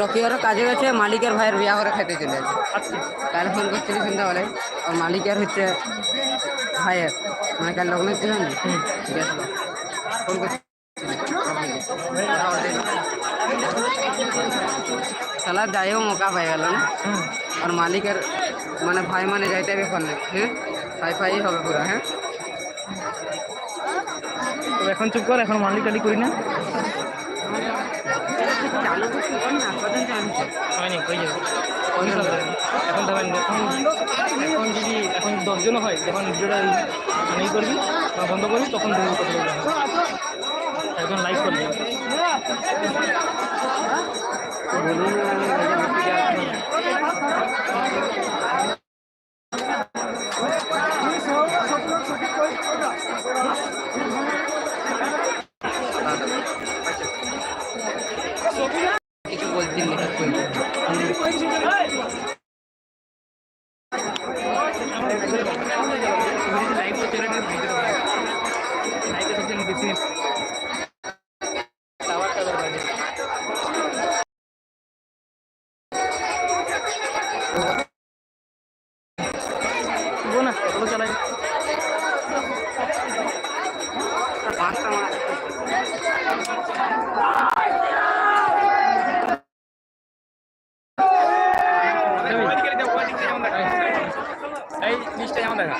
रकिवार क्या अच्छे मालिकर भाईर विवाह खाते चले कल फ़ोन कर मालिकार हे भाईर मैं कल लग्न फ़ोन साला जाए मौका पाई गल और मालिकर मैं भाई मैंने जाए भी फ़ोन हाई फाई हो पूरा हाँ এখন চুপ কর, এখন মালিক টালি করি না। হয়নি হয়ে যাবে? এখন তখন এখন এখন যদি, এখন দশজনও হয়, যখন ভিডিওটা নেই করবি বন্ধ করবি, তখন দেখবি হয়। একজন লাইক করবি। কিছু দরকার না পাঁচটা জিনিসটা যেমন দেখা